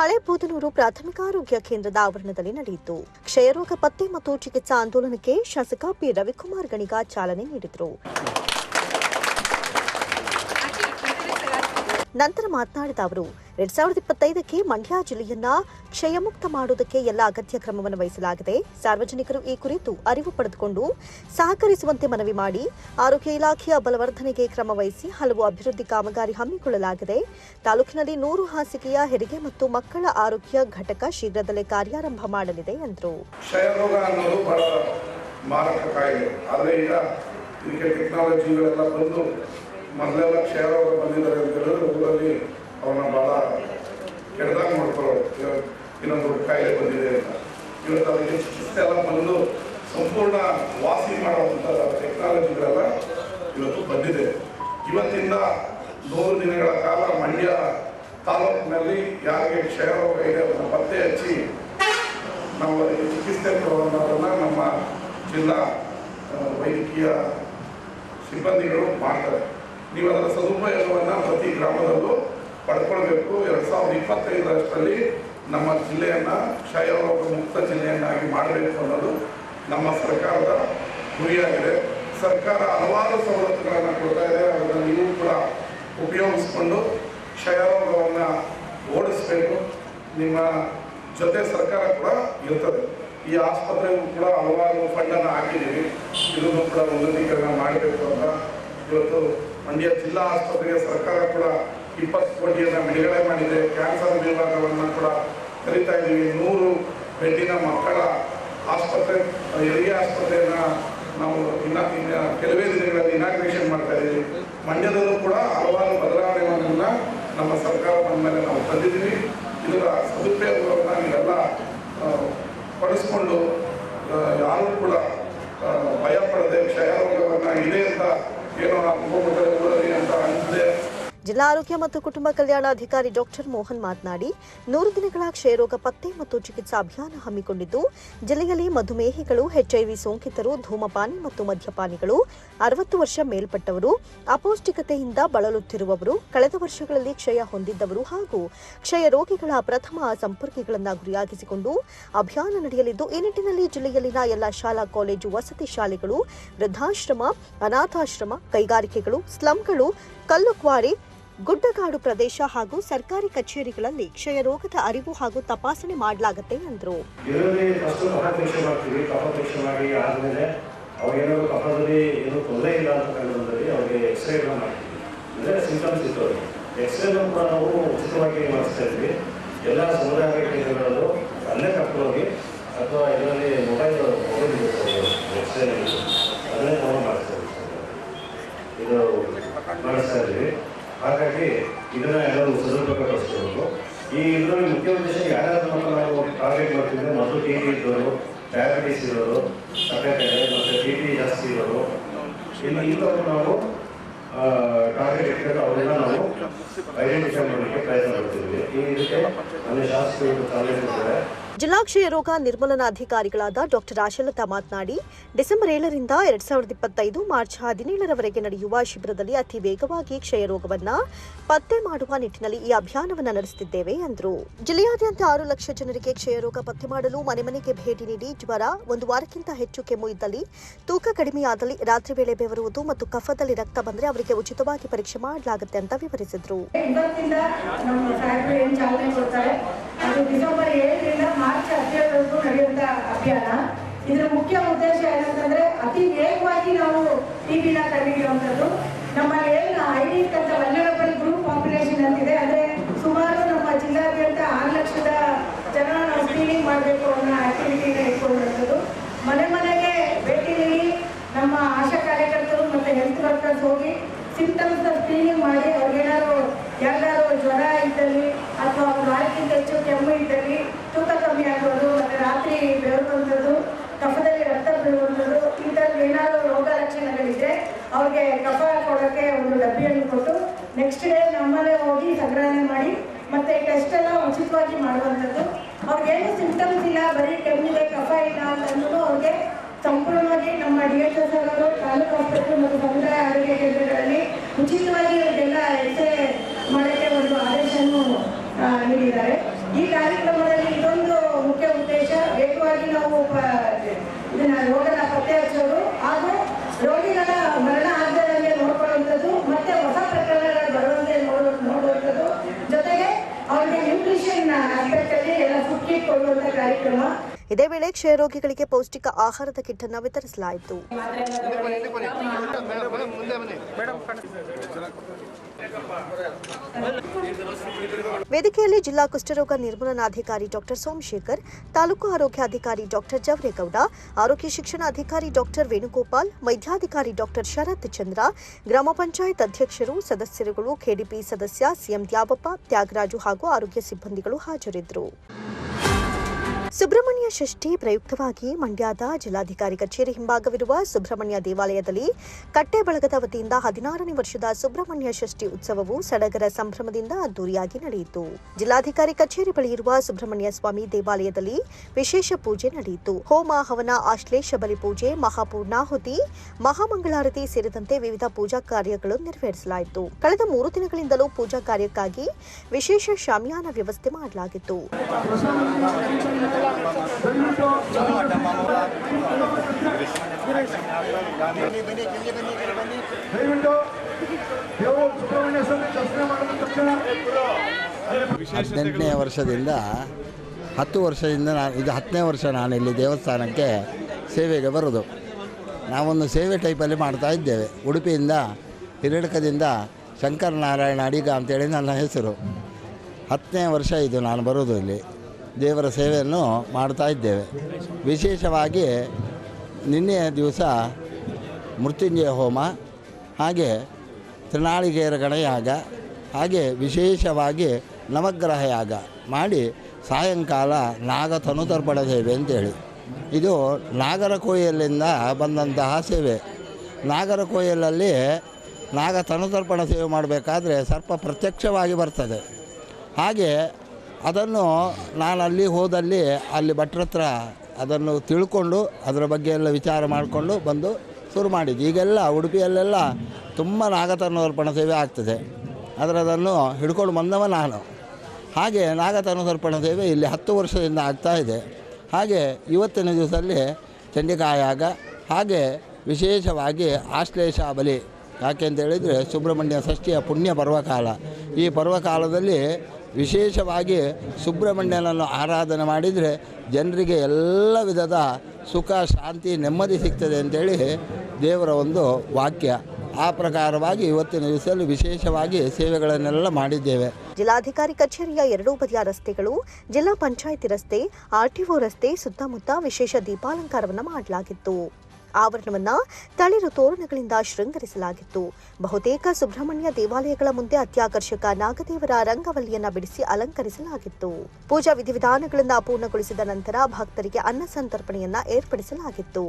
ಹಳೆ ಬೂದನೂರು ಪ್ರಾಥಮಿಕ ಆರೋಗ್ಯ ಕೇಂದ್ರದ ಆವರಣದಲ್ಲಿ ನಡೆಯಿತು. ಕ್ಷಯರೋಗ ಪತ್ತೆ ಮತ್ತು ಚಿಕಿತ್ಸಾ ಆಂದೋಲನಕ್ಕೆ ಶಾಸಕ ಪಿ. ರವಿಕುಮಾರ್ ಗಣಿಗ ಚಾಲನೆ ನೀಡಿದರು. ನಂತರ ಮಾತನಾಡಿದ ಅವರು, ಎರಡ್ ಸಾವಿರದ ಇಪ್ಪತ್ತೈದಕ್ಕೆ ಮಂಡ್ಯ ಜಿಲ್ಲೆಯನ್ನ ಕ್ಷಯಮುಕ್ತ ಮಾಡುವುದಕ್ಕೆ ಎಲ್ಲ ಅಗತ್ಯ ಕ್ರಮವನ್ನು ವಹಿಸಲಾಗಿದೆ. ಸಾರ್ವಜನಿಕರು ಈ ಕುರಿತು ಅರಿವು ಪಡೆದುಕೊಂಡು ಸಹಕರಿಸುವಂತೆ ಮನವಿ ಮಾಡಿ ಆರೋಗ್ಯ ಇಲಾಖೆಯ ಬಲವರ್ಧನೆಗೆ ಕ್ರಮ ವಹಿಸಿ ಹಲವು ಅಭಿವೃದ್ಧಿ ಕಾಮಗಾರಿ ಹಮ್ಮಿಕೊಳ್ಳಲಾಗಿದೆ. ತಾಲೂಕಿನಲ್ಲಿ ನೂರು ಹಾಸಿಗೆಯ ಹೆರಿಗೆ ಮತ್ತು ಮಕ್ಕಳ ಆರೋಗ್ಯ ಘಟಕ ಶೀಘ್ರದಲ್ಲೇ ಕಾರ್ಯಾರಂಭ ಮಾಡಲಿದೆ ಎಂದರು. ಮಾರಕ ಕಾಯಿಲೆ. ಆದರೆ ಈಗ ಇದಕ್ಕೆ ಟೆಕ್ನಾಲಜಿಗಳೆಲ್ಲ ಬಂದು ಮೊದಲೆಲ್ಲ ಕ್ಷಯರೋಗ ಬಂದಿದ್ದಾರೆ ಅಂತ ಹೇಳಿದ್ರೆ ಊರಲ್ಲಿ ಅವನ್ನ ಭಾಳ ಕೆಟ್ಟದಾಗ ಮಾಡ್ಕೊಳ್ಳೋರು ಇನ್ನೊಂದು ಕಾಯಿಲೆ ಬಂದಿದೆ ಅಂತ. ಇವತ್ತು ಅದಕ್ಕೆ ಚಿಕಿತ್ಸೆ ಎಲ್ಲ ಬಂದು ಸಂಪೂರ್ಣ ವಾಸಿ ಮಾಡುವಂಥ ಟೆಕ್ನಾಲಜಿಗಳೆಲ್ಲ ಇವತ್ತು ಬಂದಿದೆ. ಇವತ್ತಿಂದ ನೂರು ದಿನಗಳ ಕಾಲ ಮಂಡ್ಯ ತಾಲೂಕಿನಲ್ಲಿ ಯಾರಿಗೆ ಕ್ಷಯರೋಗ ಇದೆ ಅದನ್ನು ಪತ್ತೆ ಹಚ್ಚಿ ನಾವು ಚಿಕಿತ್ಸೆ ಕೊಡುವಂಥದ್ದನ್ನು ನಮ್ಮ ಜಿಲ್ಲಾ ವೈದ್ಯಕೀಯ ಸಿಬ್ಬಂದಿಗಳು ಮಾಡ್ತಾರೆ. ನೀವು ಅದರ ಸದುಪಯೋಗವನ್ನು ಪ್ರತಿ ಗ್ರಾಮದಲ್ಲೂ ಪಡ್ಕೊಳ್ಬೇಕು. ಎರಡು ಸಾವಿರದ ಇಪ್ಪತ್ತೈದರಷ್ಟರಲ್ಲಿ ನಮ್ಮ ಜಿಲ್ಲೆಯನ್ನು ಕ್ಷಯರೋಗ ಮುಕ್ತ ಜಿಲ್ಲೆಯನ್ನಾಗಿ ಮಾಡಬೇಕು ಅನ್ನೋದು ನಮ್ಮ ಸರ್ಕಾರದ ಗುರಿಯಾಗಿದೆ. ಸರ್ಕಾರ ಹಲವಾರು ಸವಲತ್ತುಗಳನ್ನು ಕೊಡ್ತಾ ಇದೆ. ಅದನ್ನು ನೀವು ಕೂಡ ಉಪಯೋಗಿಸ್ಕೊಂಡು ಕ್ಷಯರೋಗವನ್ನು ಓಡಿಸ್ಬೇಕು. ನಿಮ್ಮ ಜೊತೆ ಸರ್ಕಾರ ಕೂಡ ಇರ್ತದೆ. ಈ ಆಸ್ಪತ್ರೆಗೂ ಕೂಡ ಹಲವಾರು ಫಂಡನ್ನು ಹಾಕಿದ್ದೀವಿ. ಇದನ್ನು ಕೂಡ ಉನ್ನತೀಕರಣ ಮಾಡಬೇಕು ಅಂತ ಇವತ್ತು ಮಂಡ್ಯ ಜಿಲ್ಲಾ ಆಸ್ಪತ್ರೆಗೆ ಸರ್ಕಾರ ಕೂಡ ಇಪ್ಪತ್ತು ಕೋಟಿಯನ್ನು ಬಿಡುಗಡೆ ಮಾಡಿದೆ. ಕ್ಯಾನ್ಸರ್ ವಿಭಾಗವನ್ನು ಕೂಡ ಕರಿತಾ ಇದ್ದೀವಿ. ನೂರು ಬೆಡ್ಡಿನ ಮಕ್ಕಳ ಆಸ್ಪತ್ರೆ ಹೆರಿಗೆ ಆಸ್ಪತ್ರೆಯನ್ನು ನಾವು ಇನ್ನ ಕೆಲವೇ ದಿನಗಳಲ್ಲಿ ಇನಾಗ್ರೇಷನ್ ಮಾಡ್ತಾ ಇದ್ದೀವಿ. ಮಂಡ್ಯದಲ್ಲೂ ಕೂಡ ಹಲವಾರು ಬದಲಾವಣೆಗಳನ್ನು ನಮ್ಮ ಸರ್ಕಾರ ನಮ್ಮ ಮೇಲೆ ನಾವು ತಂದಿದ್ದೀವಿ. ಇದರ ಸದುಪಯೋಗವನ್ನು ನೀವೆಲ್ಲ ಪಡಿಸ್ಕೊಂಡು ಯಾರೂ ಕೂಡ ಭಯಪಡದೆ ಕ್ಷಯ ರೋಗವನ್ನು ಇದೆ ಅಂತ ಏನೋ ಅನ್ಕೊಂಡ್ಬಿಟ್ರೆ ಊರಲ್ಲಿ ಅಂತ ಅನಿಸದೆ ಜಿಲ್ಲಾ ಆರೋಗ್ಯ ಮತ್ತು ಕುಟುಂಬ ಕಲ್ಯಾಣಾಧಿಕಾರಿ ಡಾಕ್ಟರ್ ಮೋಹನ್ ಮಾತನಾಡಿ, ನೂರು ದಿನಗಳ ಕ್ಷಯರೋಗ ಪತ್ತೆ ಮತ್ತು ಚಿಕಿತ್ಸಾ ಅಭಿಯಾನ ಹಮ್ಮಿಕೊಂಡಿದ್ದು, ಜಿಲ್ಲೆಯಲ್ಲಿ ಮಧುಮೇಹಿಗಳು ಎಚ್ಐವಿ ಸೋಂಕಿತರು, ಧೂಮಪಾನಿ ಮತ್ತು ಮದ್ಯಪಾನಿಗಳು, ಅರವತ್ತು ವರ್ಷ ಮೇಲ್ಪಟ್ಟವರು, ಅಪೌಷ್ಟಿಕತೆಯಿಂದ ಬಳಲುತ್ತಿರುವವರು, ಕಳೆದ ವರ್ಷಗಳಲ್ಲಿ ಕ್ಷಯ ಹೊಂದಿದ್ದವರು ಹಾಗೂ ಕ್ಷಯ ರೋಗಿಗಳ ಪ್ರಥಮ ಸಂಪರ್ಕಿಗಳನ್ನು ಗುರಿಯಾಗಿಸಿಕೊಂಡು ಅಭಿಯಾನ ನಡೆಯಲಿದ್ದು, ಈ ನಿಟ್ಟಿನಲ್ಲಿ ಜಿಲ್ಲೆಯಲ್ಲಿನ ಎಲ್ಲ ಶಾಲಾ, ಕಾಲೇಜು, ವಸತಿ ಶಾಲೆಗಳು, ವೃದ್ಧಾಶ್ರಮ, ಅನಾಥಾಶ್ರಮ, ಕೈಗಾರಿಕೆಗಳು, ಸ್ಲಂಗಳು ಕಲ್ಲು ಕ್ವಾರಿ, ಗುಡ್ಡಗಾಡು ಪ್ರದೇಶ ಹಾಗೂ ಸರ್ಕಾರಿ ಕಚೇರಿಗಳಲ್ಲಿ ಕ್ಷಯ ರೋಗದ ಅರಿವು ಹಾಗೂ ತಪಾಸಣೆ ಮಾಡಲಾಗುತ್ತೆ ಎಂದರು ಎಲ್ಲ ಫಸ್ಟ್ ಕಫ ಪರೀಕ್ಷೆ ಮಾಡ್ತೀವಿ ಕಫ ಪರೀಕ್ಷೆ ಮಾಡಿ ಆದಮೇಲೆ ಅವ್ರಿಗೇನಾದ್ರು ಕಫದಲ್ಲಿ ಏನೂ ತೊಂದರೆ ಇಲ್ಲ ಅಂತ ಕಂಡು ಬಂದಲ್ಲಿ ಅವ್ರಿಗೆ ಎಕ್ಸ್ರೇಗಳನ್ನ ಮಾಡ್ತೀವಿ ಅಂದರೆ ಸಿಂಟಮ್ಸ್ ಇತ್ತು ಅವ್ರಿಗೆ ಎಕ್ಸ್ರೇನ ಕೂಡ ನಾವು ಉಚಿತವಾಗಿ ಮಾಡಿಸ್ತಾ ಇದ್ವಿ ಎಲ್ಲ ಸಮುದಾಯ ಕೇಂದ್ರಗಳಲ್ಲೂ ಅಲ್ಲೇ ಕರ್ಕೊಂಡು ಹೋಗಿ ಅಥವಾ ಇದರಲ್ಲಿ ಮೊಬೈಲ್ ಮೊಬೈಲ್ ಎಕ್ಸ್ರೇನಲ್ಲಿ ಅದನ್ನೇ ನಾವು ಮಾಡಿಸ್ತಾ ಇದ್ವಿ ಇದು ಮಾಡಿಸ್ತಾ ಇದ್ವಿ ಹಾಗಾಗಿ ಇದನ್ನ ಎಲ್ಲರೂ ಸದುಪಯೋಗಪಡಿಸ್ಬೇಕು ಈ ಇದರಲ್ಲಿ ಮುಖ್ಯ ಉದ್ದೇಶ ಯಾರ್ಯಾರು ಮಕ್ಕಳು ನಾವು ಟಾರ್ಗೆಟ್ ಮಾಡ್ತಿದ್ರೆ ಮೊದಲು ಟಿ ಬಿ ಇದ್ದವರು ಡಯಾಬಿಟಿಸ್ ಇರೋರು ಸಕ್ಕರೆ ಕಾಯಿಲೆ ಮತ್ತು ಟಿ ಬಿ ಜಾಸ್ತಿ ಇರೋರು ಇನ್ನು ಇಂಥವ್ರು ನಾವು ಟಾರ್ಗೆಟ್ ಇಟ್ಕೊಂಡು ಅವರೆಲ್ಲ ನಾವು ಐಡೆಂಟಿಫೈ ಮಾಡಲಿಕ್ಕೆ ಪ್ರಯತ್ನ ಮಾಡ್ತಿದ್ವಿ ಈ ಇದಕ್ಕೆ ನಮ್ಮ ಶಾಸಕರು ಚಾಲನೆ ಕೊಡ್ತಾರೆ ಕ್ಷಯ ರೋಗ ನಿರ್ಮೂಲನಾಧಿಕಾರಿಗಳಾದ ಡಾಕ್ಟರ್ ಆಶಲತಾ ಮಾತನಾಡಿ, ಡಿಸೆಂಬರ್ ಏಳರಿಂದ ಎರಡ್ ಸಾವಿರದ ಇಪ್ಪತ್ತೈದು ಮಾರ್ಚ್ ಹದಿನೇಳರವರೆಗೆ ನಡೆಯುವ ಶಿಬಿರದಲ್ಲಿ ಅತಿ ವೇಗವಾಗಿ ಕ್ಷಯ ರೋಗವನ್ನ ಪತ್ತೆ ಮಾಡುವ ನಿಟ್ಟಿನಲ್ಲಿ ಈ ಅಭಿಯಾನವನ್ನು ನಡೆಸುತ್ತಿದ್ದೇವೆ ಎಂದರು ಜಿಲ್ಲೆಯಾದ್ಯಂತ ಆರು ಲಕ್ಷ ಜನರಿಗೆ ಕ್ಷಯ ರೋಗ ಪತ್ತೆ ಮಾಡಲು ಮನೆ ಮನೆಗೆ ಭೇಟಿ ನೀಡಿ ಜ್ವರ ಒಂದು ವಾರಕ್ಕಿಂತ ಹೆಚ್ಚು ಕೆಮ್ಮು ಇದ್ದಲ್ಲಿ, ತೂಕ ಕಡಿಮೆಯಾದಲ್ಲಿ ರಾತ್ರಿ ವೇಳೆ ಬೆವರುವುದು ಮತ್ತು ಕಫದಲ್ಲಿ ರಕ್ತ ಬಂದರೆ ಅವರಿಗೆ ಉಚಿತವಾಗಿ ಪರೀಕ್ಷೆ ಮಾಡಲಾಗುತ್ತೆ ಅಂತ ವಿವರಿಸಿದರು. ನಮ್ಮ ಅದು ಡಿಸೆಂಬರ್ ಏಳರಿಂದ ಮಾರ್ಚ್ ಹದಿನೇಳರವರೆಗೂ ನಡೆಯುವಂತ ಅಭಿಯಾನ. ಇದರ ಮುಖ್ಯ ಉದ್ದೇಶ ಏನಂತಂದ್ರೆ ಅತಿ ವೇಗವಾಗಿ ನಾವು ಟಿಬಿನ ಕಂಡುಹಿಡಿಯುವಂಥದ್ದು ನಮ್ಮಲ್ಲಿ ಏನು ಐ ಡಿ ಅಂತ ವಲ್ನರಬಲ್ ಗ್ರೂಪ್ ಪಾಪ್ಯುಲೇಷನ್ ಅಂತಿದೆ. ಅಂದ್ರೆ ಸುಮಾರು ನಮ್ಮ ಜಿಲ್ಲಾದ್ಯಂತ ಆರು ಲಕ್ಷದ ಜನ ನಾವು ಸ್ಕ್ರೀನಿಂಗ್ ಮಾಡಬೇಕು ಅನ್ನೋ ಆಕ್ಟಿವಿಟಿನ ಇಟ್ಕೊಂಡಿರುವಂಥದ್ದು. ಮನೆ ಮನೆಗೆ ಭೇಟಿ ನೀಡಿ ನಮ್ಮ ಆಶಾ ಕಾರ್ಯಕರ್ತರು ಮತ್ತೆ ಹೆಲ್ತ್ ವರ್ಕರ್ಸ್ ಹೋಗಿ ಸಿಂಪ್ಟಮ್ಸ್ನ ಸ್ಕ್ರೀನಿಂಗ್ ಮಾಡಿ ಅವ್ರಿಗೇನಾದ್ರು ವಾರಕ್ಕಿಂತ ಹೆಚ್ಚು ಕೆಮ್ಮು ಇದ್ದಲ್ಲಿ ತೂಕ ಕಮ್ಮಿ ಆಗೋದು ಮತ್ತೆ ರಾತ್ರಿ ಬೆವರುವಂಥದ್ದು ಕಫದಲ್ಲಿ ರಕ್ತ ಬೀಳುವಂಥದ್ದು ಇಂಥದ್ದು ಏನಾದರೂ ರೋಗ ಲಕ್ಷಣಗಳಿದ್ರೆ ಅವ್ರಿಗೆ ಕಫ ಕೊಡೋಕ್ಕೆ ಒಂದು ಡಬ್ಬಿಯನ್ನು ಕೊಟ್ಟು ನೆಕ್ಸ್ಟ್ ಡೇ ನಮ್ಮಲ್ಲೇ ಹೋಗಿ ಸಂಗ್ರಹಣೆ ಮಾಡಿ, ಮತ್ತೆ ಟೆಸ್ಟ್ ಎಲ್ಲ ಉಚಿತವಾಗಿ ಮಾಡುವಂಥದ್ದು. ಅವ್ರಿಗೇನು ಸಿಂಪ್ಟಮ್ಸ್ ಇಲ್ಲ, ಬರೀ ಕೆಮ್ಮಿದೆ, ಕಫ ಇಲ್ಲ ಅಂತಂದ್ರೂ ಅವ್ರಿಗೆ ಸಂಪೂರ್ಣವಾಗಿ ನಮ್ಮ ಡಿ ಎಚ್ ಎಸ್ ಅವರು, ತಾಲೂಕು ಆಸ್ಪತ್ರೆ ಮತ್ತು ಸಮುದಾಯ ಆರೋಗ್ಯ ಕೇಂದ್ರಗಳಲ್ಲಿ ಉಚಿತವಾಗಿ ಅವರಿಗೆಲ್ಲ ಎಕ್ಸ್ರೇ ಮಾಡೋಕ್ಕೆ ಒಂದು ಆದೇಶವನ್ನು ನೀಡಿದ್ದಾರೆ. ಈ ಕಾರ್ಯಕ್ರಮದಲ್ಲಿ ಇದೊಂದು ಮುಖ್ಯ ಉದ್ದೇಶ ವೇಗವಾಗಿ ನಾವು ಇದನ್ನ ರೋಗನ ಪತ್ತೆ ಹಚ್ಚೋದು ಹಾಗೂ ರೋಗಿಗಳ ಮರಣ ಆಗದಂತೆ ನೋಡ್ಕೊಳ್ಳುವಂಥದ್ದು ಮತ್ತೆ ಹೊಸ ಪ್ರಕರಣಗಳು ಬರುವಂತೆ ನೋಡೋ ನೋಡುವಂಥದ್ದು. ಜೊತೆಗೆ ಅವರಿಗೆ ನ್ಯೂಟ್ರಿಷನ್ ಆಸ್ಪೆಕ್ಟ್ ಅಲ್ಲಿ ಎಲ್ಲ ಫುಡ್ ಕಿಟ್ ಕೊಡುವಂಥ ಕಾರ್ಯಕ್ರಮ. ಇದೇ ವೇಳೆ ಕ್ಷಯ ರೋಗಿಗಳಿಗೆ ಪೌಷ್ಟಿಕ ಆಹಾರದ ಕಿಟ್ ಅನ್ನು ವಿತರಿಸಲಾಯಿತು ವೇದಿಕೆಯಲ್ಲಿ ಜಿಲ್ಲಾ ಕುಷ್ಠರೋಗ ನಿರ್ಮೂಲನಾಧಿಕಾರಿ ಡಾಕ್ಟರ್ ಸೋಮಶೇಖರ್, ತಾಲೂಕು ಆರೋಗ್ಯಾಧಿಕಾರಿ ಡಾಕ್ಟರ್ ಜವರೇಗೌಡ, ಆರೋಗ್ಯ ಶಿಕ್ಷಣಾಧಿಕಾರಿ ಡಾಕ್ಟರ್ ವೇಣುಗೋಪಾಲ್ ವೈದ್ಯಾಧಿಕಾರಿ ಡಾಕ್ಟರ್ ಶರತ್ ಚಂದ್ರ, ಗ್ರಾಮ ಪಂಚಾಯತ್ ಅಧ್ಯಕ್ಷರು, ಸದಸ್ಯರುಗಳು, ಕೆಡಿಪಿ ಸದಸ್ಯ ಸಿಎಂ ದ್ಯಾವಪ್ಪ, ತ್ಯಾಗರಾಜು ಹಾಗೂ ಆರೋಗ್ಯ ಸಿಬ್ಬಂದಿಗಳು ಹಾಜರಿದ್ದರು. ಸುಬ್ರಹ್ಮಣ್ಯ ಷಷ್ಠಿ ಪ್ರಯುಕ್ತವಾಗಿ ಮಂಡ್ಯದ ಜಿಲ್ಲಾಧಿಕಾರಿ ಕಚೇರಿ ಹಿಂಭಾಗವಿರುವ ಸುಬ್ರಹ್ಮಣ್ಯ ದೇವಾಲಯದಲ್ಲಿ ಕಟ್ಟೆ ಬಳಗದ ವತಿಯಿಂದ ಹದಿನಾರನೇ ವರ್ಷದ ಸುಬ್ರಹ್ಮಣ್ಯ ಷಷ್ಠಿ ಉತ್ಸವವು ಸಡಗರ ಸಂಭ್ರಮದಿಂದ ಅದ್ದೂರಿಯಾಗಿ ನಡೆಯಿತು. ಜಿಲ್ಲಾಧಿಕಾರಿ ಕಚೇರಿ ಬಳಿ ಇರುವ ಸುಬ್ರಹ್ಮಣ್ಯ ಸ್ವಾಮಿ ದೇವಾಲಯದಲ್ಲಿ ವಿಶೇಷ ಪೂಜೆ ನಡೆಯಿತು. ಹೋಮ, ಹವನ, ಆಶ್ಲೇಷ ಬಲಿ ಪೂಜೆ, ಮಹಾಪೂರ್ಣಾಹುತಿ, ಮಹಾಮಂಗಳಾರತಿ ಸೇರಿದಂತೆ ವಿವಿಧ ಪೂಜಾ ಕಾರ್ಯಗಳು ನೆರವೇರಿಸಲಾಯಿತು. ಕಳೆದ ಮೂರು ದಿನಗಳಿಂದಲೂ ಪೂಜಾ ಕಾರ್ಯಕ್ಕಾಗಿ ವಿಶೇಷ ಶಾಮಿಯಾನ ವ್ಯವಸ್ಥೆ ಮಾಡಲಾಗಿತ್ತು. ದಯವಿಟ್ಟು ಹದಿನೆಂಟನೇ ವರ್ಷದಿಂದ ಹತ್ತು ವರ್ಷದಿಂದ ನಾನು ಇದು ಹತ್ತನೇ ವರ್ಷ ನಾನು ಇಲ್ಲಿ ದೇವಸ್ಥಾನಕ್ಕೆ ಸೇವೆಗೆ ಬರೋದು. ನಾವೊಂದು ಸೇವೆ ಟೈಪಲ್ಲಿ ಮಾಡ್ತಾ ಇದ್ದೇವೆ. ಉಡುಪಿಯಿಂದ, ಹಿರಡ್ಕದಿಂದ ಶಂಕರನಾರಾಯಣ ಅಡಿಗ ಅಂತೇಳಿ ನನ್ನ ಹೆಸರು. ಹತ್ತನೇ ವರ್ಷ ಇದು ನಾನು ಬರೋದು ಇಲ್ಲಿ. ದೇವರ ಸೇವೆಯನ್ನು ಮಾಡ್ತಾ ಇದ್ದೇವೆ. ವಿಶೇಷವಾಗಿ ನಿನ್ನೆಯ ದಿವಸ ಮೃತ್ಯುಂಜಯ ಹೋಮ, ಹಾಗೆ ತ್ರಿನಾಳಿಗೆಯರ ಗಣಯಾಗ, ಹಾಗೆ ವಿಶೇಷವಾಗಿ ನವಗ್ರಹ ಯಾಗ ಮಾಡಿ ಸಾಯಂಕಾಲ ನಾಗ ತನುತರ್ಪಣ ಸೇವೆ ಅಂತೇಳಿ. ಇದು ನಾಗರ ಕೋಯಿಲಿಂದ ಬಂದಂತಹ ಸೇವೆ. ನಾಗರ ಕೋಯಿಲಲ್ಲಿ ನಾಗ ಸೇವೆ ಮಾಡಬೇಕಾದ್ರೆ ಸರ್ಪ ಪ್ರತ್ಯಕ್ಷವಾಗಿ ಬರ್ತದೆ. ಹಾಗೆ ಅದನ್ನು ನಾನು ಅಲ್ಲಿ ಹೋದಲ್ಲಿ ಅಲ್ಲಿ ಭಟ್ರ ಹತ್ರ ಅದನ್ನು ತಿಳ್ಕೊಂಡು ಅದರ ಬಗ್ಗೆ ಎಲ್ಲ ವಿಚಾರ ಮಾಡಿಕೊಂಡು ಬಂದು ಶುರು ಮಾಡಿದ್ದು ಈಗೆಲ್ಲ ಉಡುಪಿಯಲ್ಲೆಲ್ಲ ತುಂಬ ನಾಗತನೋರ್ಪಣ ಸೇವೆ ಆಗ್ತದೆ. ಆದರೆ ಅದನ್ನು ಹಿಡ್ಕೊಂಡು ಬಂದವ ನಾನು. ಹಾಗೆ ನಾಗತನೋರ್ಪಣ ಸೇವೆ ಇಲ್ಲಿ ಹತ್ತು ವರ್ಷದಿಂದ ಆಗ್ತಾ ಇದೆ. ಹಾಗೆ ಇವತ್ತಿನ ದಿವಸದಲ್ಲಿ ಚಂಡಿಕಾಯಾಗ ಹಾಗೆ ವಿಶೇಷವಾಗಿ ಆಶ್ಲೇಷ ಬಲಿ ಯಾಕೆ ಅಂತ ಹೇಳಿದರೆ ಸುಬ್ರಹ್ಮಣ್ಯ ಷಷ್ಠಿಯ ಪುಣ್ಯ ಪರ್ವಕಾಲ. ಈ ಪರ್ವಕಾಲದಲ್ಲಿ ವಿಶೇಷವಾಗಿ ಸುಬ್ರಹ್ಮಣ್ಯನನ್ನು ಆರಾಧನೆ ಮಾಡಿದರೆ ಜನರಿಗೆ ಎಲ್ಲ ವಿಧದ ಸುಖ, ಶಾಂತಿ, ನೆಮ್ಮದಿ ಸಿಗ್ತದೆ ಅಂತೇಳಿ ದೇವರ ಒಂದು ವಾಕ್ಯ. ಆ ಪ್ರಕಾರವಾಗಿ ಇವತ್ತಿನ ದಿವಸದಲ್ಲಿ ವಿಶೇಷವಾಗಿ ಸೇವೆಗಳನ್ನೆಲ್ಲ ಮಾಡಿದ್ದೇವೆ. ಜಿಲ್ಲಾಧಿಕಾರಿ ಕಚೇರಿಯ ಎರಡೂ ಬದಿಯ ರಸ್ತೆಗಳು, ಜಿಲ್ಲಾ ಪಂಚಾಯಿತಿ ರಸ್ತೆ ಆರ್ಟಿಒ ರಸ್ತೆ ಸುತ್ತಮುತ್ತ ವಿಶೇಷ ದೀಪಾಲಂಕಾರವನ್ನು ಮಾಡಲಾಗಿತ್ತು. ಆವರಣವನ್ನ ತಳಿರು ತೋರಣಗಳಿಂದ ಶೃಂಗರಿಸಲಾಗಿತ್ತು. ಬಹುತೇಕ ಸುಬ್ರಹ್ಮಣ್ಯ ದೇವಾಲಯಗಳ ಮುಂದೆ ಅತ್ಯಾಕರ್ಷಕ ನಾಗದೇವರ ರಂಗವಲ್ಲಿಯನ್ನು ಬಿಡಿಸಿ ಅಲಂಕರಿಸಲಾಗಿತ್ತು. ಪೂಜಾ ವಿಧಿವಿಧಾನಗಳನ್ನು ಪೂರ್ಣಗೊಳಿಸಿದ ನಂತರ ಭಕ್ತರಿಗೆ ಅನ್ನ ಸಂತರ್ಪಣೆಯನ್ನ ಏರ್ಪಡಿಸಲಾಗಿತ್ತು.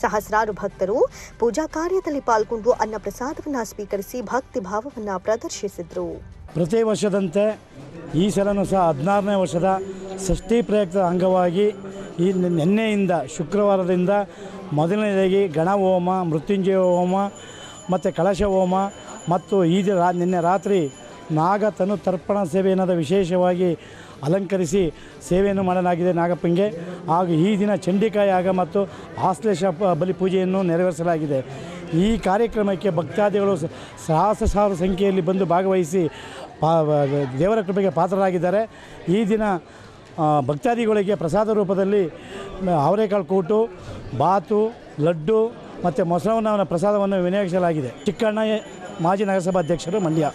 ಸಹಸ್ರಾರು ಭಕ್ತರು ಪೂಜಾ ಕಾರ್ಯದಲ್ಲಿ ಪಾಲ್ಗೊಂಡು ಅನ್ನ ಪ್ರಸಾದವನ್ನು ಸ್ವೀಕರಿಸಿ ಭಕ್ತಿ ಭಾವವನ್ನು ಪ್ರದರ್ಶಿಸಿದರು. ಪ್ರತಿ ವರ್ಷದಂತೆ ಈ ಸಲನೂ ಸಹ ಹದಿನಾರನೇ ವರ್ಷದ ಷಷ್ಠಿ ಪ್ರಯುಕ್ತ ಅಂಗವಾಗಿ ಈ ನಿನ್ನೆಯಿಂದ ಶುಕ್ರವಾರದಿಂದ ಮೊದಲನೇದಾಗಿ ಗಣ ಹೋಮ ಮೃತ್ಯುಂಜಯ ಹೋಮ ಮತ್ತು ಕಳಶ ಹೋಮ ಮತ್ತು ಈ ದಿನ ರಾ, ನಿನ್ನೆ ರಾತ್ರಿ ನಾಗತನು ತರ್ಪಣ ಸೇವೆ ಅನ್ನೋದು ವಿಶೇಷವಾಗಿ ಅಲಂಕರಿಸಿ ಸೇವೆಯನ್ನು ಮಾಡಲಾಗಿದೆ ನಾಗಪ್ಪಂಗೆ. ಹಾಗೂ ಈ ದಿನ ಚಂಡಿಕಾಯಾಗ ಮತ್ತು ಆಶ್ಲೇಷ ಬಲಿ ಪೂಜೆಯನ್ನು ನೆರವೇರಿಸಲಾಗಿದೆ. ಈ ಕಾರ್ಯಕ್ರಮಕ್ಕೆ ಭಕ್ತಾದಿಗಳು ಸಹಸ್ರ ಸಾವಿರ ಸಂಖ್ಯೆಯಲ್ಲಿ ಬಂದು ಭಾಗವಹಿಸಿ ಪಾ ದೇವರ ಕೃಪೆಗೆ ಪಾತ್ರರಾಗಿದ್ದಾರೆ. ಈ ದಿನ ಭಕ್ತಾದಿಗಳಿಗೆ ಪ್ರಸಾದ ರೂಪದಲ್ಲಿ ಅವರೇಕಾಳು ಕೂಟು, ಬಾತು, ಲಡ್ಡು ಮತ್ತು ಮೊಸರನ್ನ ಪ್ರಸಾದವನ್ನು ವಿನಿಯೋಗಿಸಲಾಗಿದೆ. ಚಿಕ್ಕಣ್ಣ, ಮಾಜಿ ನಗರಸಭಾಧ್ಯಕ್ಷರು ಮಂಡ್ಯ.